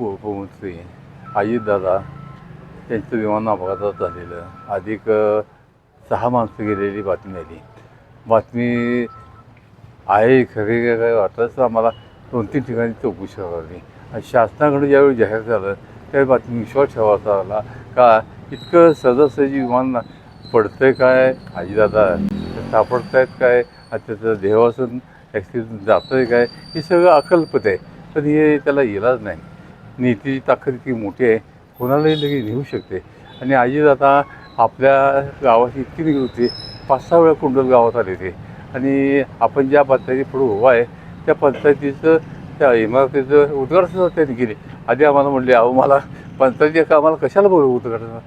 उपमुख्यमंत्री अजितदादा त्यांचं विमान अपघातात झालेलं. अधिक सहा माणसं गेलेली बातमी आली. बातमी आहे खरे काय वाटलंच आम्हाला दोन तीन ठिकाणी चौकशी करावी. लागली आणि शासनाकडे ज्यावेळी जाहीर झालं त्यावेळी बातमी विश्वास ठेवायचा आला का इतकं सहजासहजी विमान पडतंय काय? अजितदादा सापडत आहेत काय त्याचं देवासून ॲक्सिडेंट जातं आहे काय? हे सगळं अकल्पत आहे. पण हे त्याला इलाज नाही. नीतीची ताकद इतकी मोठी आहे कोणालाही लगेच नेऊ शकते. आणि आजी आता आपल्या गावाची इतकी निघत होती पाच सहा वेळा कुंडल गावात आले होते आणि आपण ज्या पंचायती पुढे उभा आहे त्या पंचायतीचं त्या इमारतीचं उद्घाटन सुद्धा त्यांनी केले. आधी आम्हाला म्हणले अहो मला पंचायती कामाला कशाला बघू उद्घाटन?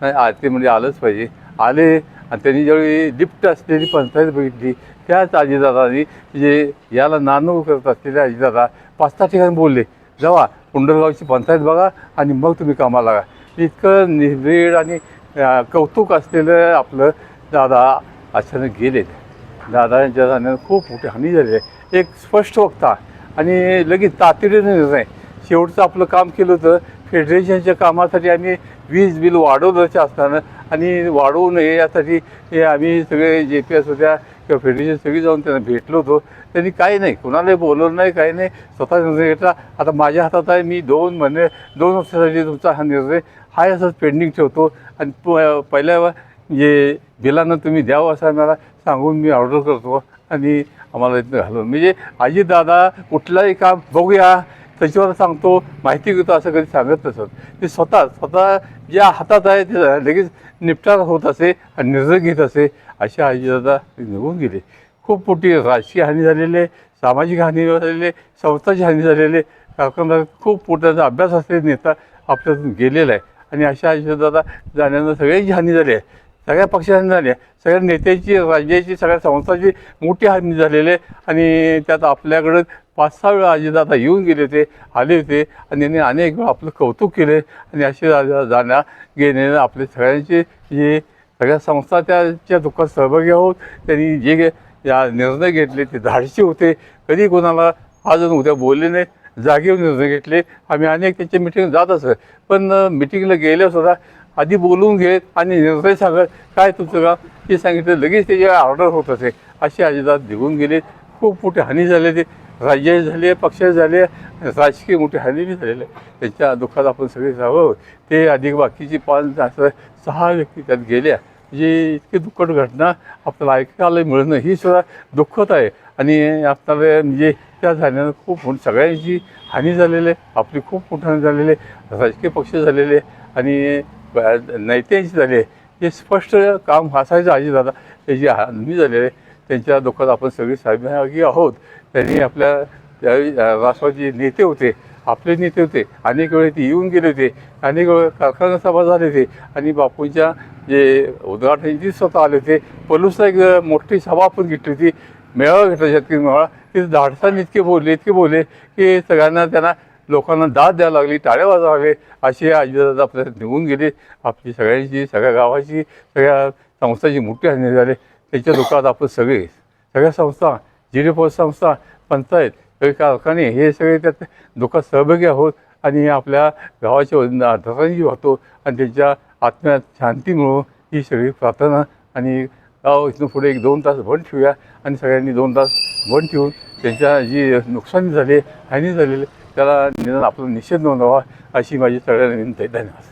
नाही आ- ते म्हणजे आलंच पाहिजे. आले आणि त्यांनी ज्यावेळी लिफ्ट असलेली पंचायत बघितली त्याच आजीदादानी जे याला नानू करत असलेले आजीदादा पाच सहा ठिकाणी बोलले जावा कुंडलगावची पंचायत बघा आणि मग तुम्ही कामाला लागा. इतकं निर्भीड आणि कौतुक असलेलं आपलं दादा अचानक गेलेत. दादांच्या जाण्यानं खूप मोठी हानी झाली आहे. एक स्पष्ट वक्ता आणि लगेच तातडीने निर्णय. शेवटचं आपलं काम केलं होतं. फेडरेशनच्या कामासाठी आम्ही वीज बिल वाढवलं असताना आणि वाढवू नये यासाठी हे आम्ही सगळे जे पी एस होत्या किंवा फेडरेशन सगळी जाऊन त्यांना भेटलो होतो. त्यांनी काही नाही कुणालाही बोलवलं नाही काही नाही. स्वतः निर्णय घेतला. आता माझ्या हातात आहे मी दोन महिने दोन वर्षासाठी तुमचा हा निर्णय हा असाच पेंडिंग ठेवतो. आणि प- पहिल्या जे बिलानं तुम्ही द्यावं असं मला सांगून मी ऑर्डर करतो आणि आम्हाला इथं घालून म्हणजे आजी दादा कुठलंही काम बघूया. त्याच्यावर सांगतो माहिती घेतो असं कधी सांगत नसत. ते स्वतः स्वतः ज्या हातात आहे ते लगेच निपटारा होत असे आणि निर्णय घेत असे असे आजी दादा निघून गेले. खूप मोठी राजकीय हानी झालेली आहे सामाजिक हानी झालेली आहे संस्थाची हानी झालेली आहे. कारखानदार खूप मोठ्याचा अभ्यास असलेले नेता आपल्यातून गेलेला आहे. आणि अशा आयुष्यदादा जाण्यानं सगळ्याची हानी झाली आहे. सगळ्या पक्षांनी झाल्या सगळ्या नेत्याची राज्याची सगळ्या संस्थांची मोठी हानी झालेली आहे. आणि त्यात आपल्याकडं पाच सहा वेळा अजितदादा येऊन गेले होते आले होते. आणि त्यांनी अनेक वेळा आपलं कौतुक केले आणि असे जाण्या घेण्यानं आपले सगळ्यांचे जे सगळ्या संस्था त्याच्या दुःखात सहभागी आहोत. त्यांनी जे या निर्णय घेतले ते धाडशी होते. कधी कोणाला आज आणि उद्या बोलले नाही जागेवर निर्णय घेतले. आम्ही अनेक त्याच्या मिटिंग जात असत. पण मिटिंगला गेल्यावर सुद्धा आधी बोलवून घेत आणि निर्णय सांगत काय तुमचं का हे सांगितलं लगेच त्याची ऑर्डर होत असे असे अजिदात निघून गेले. खूप मोठी हानी झाली ते. राज्याची झाले आहे झाले राजकीय मोठी हानी बी झालेली आहे. त्यांच्या दुःखात आपण सगळे जावं. ते अधिक बाकीची पाच असं सहा व्यक्ती त्यात गेल्या. म्हणजे इतकी दुःखद घटना आपल्याला ऐकायला मिळणं ही सुद्धा दुःखद आहे. आणि आपल्याला म्हणजे त्या झाल्यानं खूप सगळ्यांची हानी झालेली आहे. आपली खूप मोठी हानी झालेली आहे. राजकीय पक्ष झालेले आणि नेत्यांची झाली. आहे हे स्पष्ट काम हसायचं आजी दादा. त्याची हानी झालेले आहे त्यांच्या दुःखात आपण सगळे सहभागी आहोत. त्यांनी आपल्या त्यावेळी नेते होते आपले नेते होते. अनेक वेळे ते येऊन गेले होते. अनेक वेळ कारखाना सभा झाले होते. आणि बापूंच्या जे उद्घाटनाची स्वतः आले होते पलूसला एक मोठी सभा आपण घेतली होती. मेळावा घेतला शेतकरी मेळावा. तिथे धाडसाने इतके बोलले इतके बोलले की सगळ्यांना त्यांना लोकांना दाद द्यायला लागली टाळ्या वाजवावे लागले असे आजीदादा आपल्या निघून गेले. आपली सगळ्यांची सगळ्या गावाची सगळ्या संस्थाची मोठी हानी झाले. त्याच्या दुःखात आपण सगळे सगळ्या संस्था जिरे संस्था पंचायत सगळे कारखाने हे सगळे त्यात दुःखात सहभागी आहोत. आणि आपल्या गावाच्या वतीनं वाहतो आणि त्यांच्या आत्म्यात शांती मिळो ही सगळी प्रार्थना आणि गाव इथून पुढे एक दोन तास बंद ठेवूया. आणि सगळ्यांनी दोन तास बंद ठेवून त्यांच्या जी नुकसानी झाली हानी झालेली त्याला निदान आपला निषेध नोंदवा अशी माझी सगळ्यांना विनंती आहे. धन्यवाद.